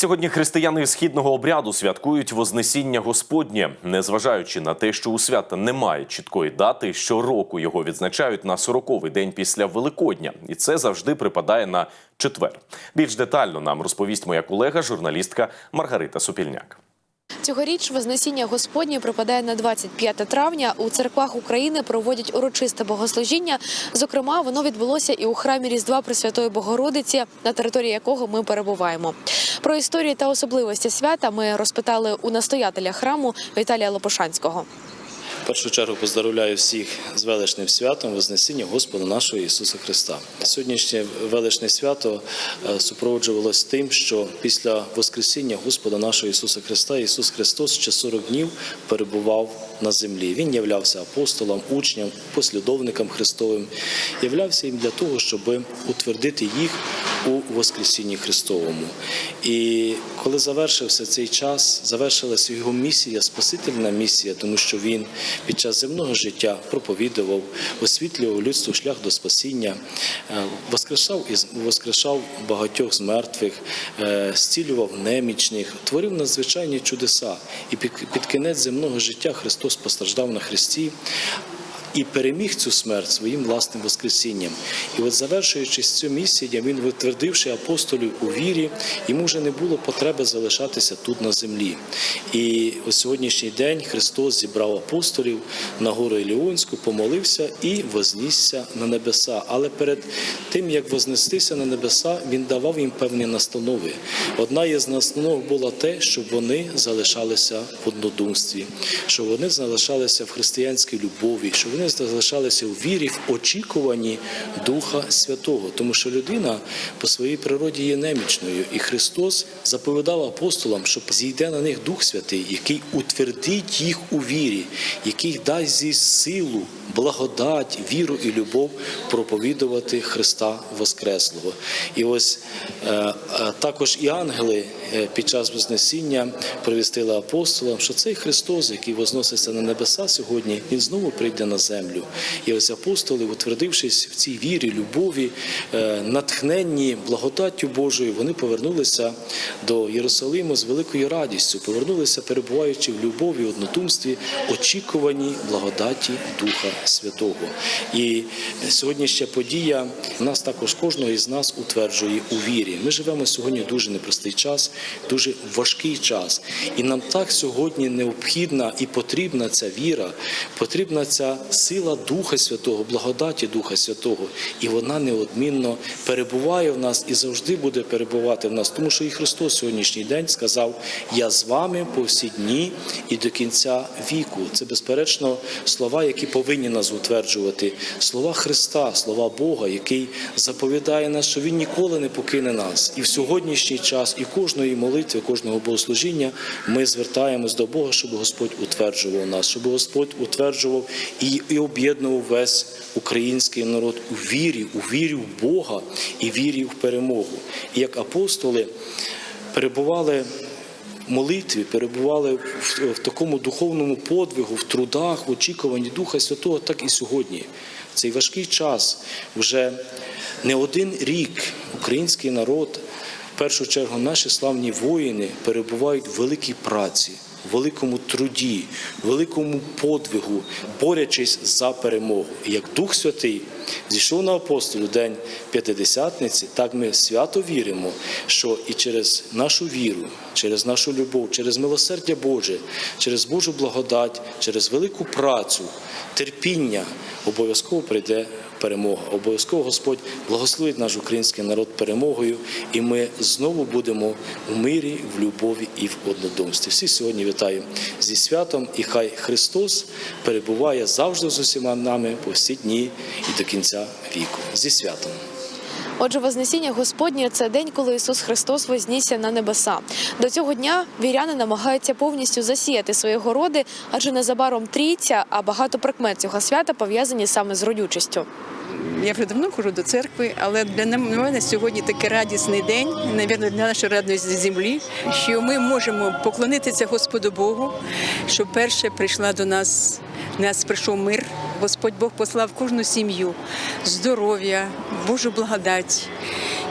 Сьогодні християни східного обряду святкують Вознесіння Господнє, незважаючи на те, що у свята немає чіткої дати, щороку його відзначають на 40-й день після Великодня, і це завжди припадає на четвер. Більш детально нам розповість моя колега, журналістка Маргарита Супільняк. Цьогоріч Вознесіння Господнє припадає на 25 травня. У церквах України проводять урочисте богослужіння. Зокрема, воно відбулося і у храмі Різдва Пресвятої Богородиці, на території якого ми перебуваємо. Про історію та особливості свята ми розпитали у настоятеля храму Віталія Лопушанського. В першу чергу поздоровляю всіх з величним святом Вознесіння Господа нашого Ісуса Христа. Сьогоднішнє величне свято е, супроводжувалось тим, що після Воскресіння Господа нашого Ісуса Христа Ісус Христос ще 40 днів перебував на землі. Він являвся апостолом, учням, послідовникам Христовим, являвся їм для того, щоб утвердити їх у Воскресінні Христовому. І коли завершився цей час, завершилася його місія, спасительна місія, тому що він під час земного життя проповідував, освітлював людству шлях до спасіння, е, воскрешав і воскрешав багатьох з мертвих, е, зцілював немічних, творив надзвичайні чудеса. І під, кінець земного життя Христос постраждав на хресті. І переміг цю смерть своїм власним воскресінням. І от завершуючи цю місію, він витвердивши апостолів у вірі, йому вже не було потреби залишатися тут на землі. І у сьогоднішній день Христос зібрав апостолів на гору Іліонську, помолився і вознісся на небеса. Але перед тим як вознестися на небеса, він давав їм певні настанови. Одна із настанов була те, щоб вони залишалися в однодумстві, щоб вони залишалися в християнській любові, щоб вони залишалися у вірі, в очікуванні Духа Святого, тому що людина по своїй природі є немічною, і Христос заповідав апостолам, що зійде на них Дух Святий, який утвердить їх у вірі, який дасть їй силу, благодать, віру і любов проповідувати Христа Воскреслого. І ось е, е, також і ангели е, під час Вознесіння провістили апостолам, що цей Христос, який возноситься на небеса сьогодні, він знову прийде на землю. І ось апостоли, утвердившись в цій вірі, любові, е, натхненні благодаттю Божою, вони повернулися до Єрусалиму з великою радістю, повернулися, перебуваючи в любові, однодумстві, очікувані благодаті Духа Святого. І сьогоднішня подія нас також кожного із нас утверджує у вірі. Ми живемо сьогодні дуже непростий час, дуже важкий час. І нам так сьогодні необхідна і потрібна ця віра, потрібна ця сила Духа Святого, благодаті Духа Святого. І вона неодмінно перебуває в нас і завжди буде перебувати в нас. Тому що і Христос сьогоднішній день сказав: Я з вами по всі дні і до кінця віку. Це безперечно слова, які повинні нас утверджувати. Слова Христа, слова Бога, який заповідає нас, що Він ніколи не покине нас. І в сьогоднішній час, і кожної молитви, кожного богослужіння ми звертаємось до Бога, щоб Господь утверджував нас, щоб Господь утверджував і, і об'єднував весь український народ у вірі, у вірі в Бога і вірі в перемогу. І як апостоли перебували в молитві, перебували в, такому духовному подвигу, в трудах, в очікуванні Духа Святого, так і сьогодні. В цей важкий час вже не один рік український народ, в першу чергу наші славні воїни, перебувають в великій праці. Великому труді, великому подвигу, борючись за перемогу. І як Дух Святий зійшов на апостолу день П'ятидесятниці, так ми свято віримо, що і через нашу віру, через нашу любов, через милосердя Боже, через Божу благодать, через велику працю, терпіння обов'язково прийде перемога. Обов'язково Господь благословить наш український народ перемогою, і ми знову будемо в мирі, в любові і в однодумстві. Всі сьогодні вітаю зі святом, і хай Христос перебуває завжди з усіма нами по всі дні і до кінця віку. Зі святом. Отже, Вознесіння Господнє це день, коли Ісус Христос вознісся на небеса. До цього дня віряни намагаються повністю засіяти свої городи, адже незабаром трійця, а багато прикмет цього свята пов'язані саме з родючістю. Я вже давно ходжу до церкви, але для мене сьогодні такий радісний день, навірно, для нашої радної землі, що ми можемо поклонитися Господу Богу, що перше прийшла до нас, нас прийшов мир. Господь Бог послав кожну сім'ю, здоров'я, Божу благодать.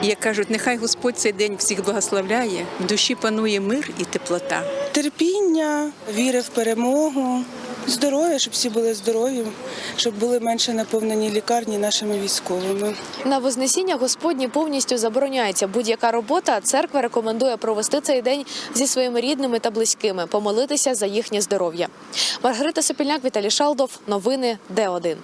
І як кажуть, нехай Господь цей день всіх благословляє, в душі панує мир і теплота. терпіння, віри в перемогу, здоров'я, щоб всі були здорові, щоб були менше наповнені лікарні нашими військовими. На Вознесіння Господні повністю забороняється будь-яка робота. Церква рекомендує провести цей день зі своїми рідними та близькими, помолитися за їхнє здоров'я. Маргарита Сопільняк, Віталій Шалдов. Новини Д1.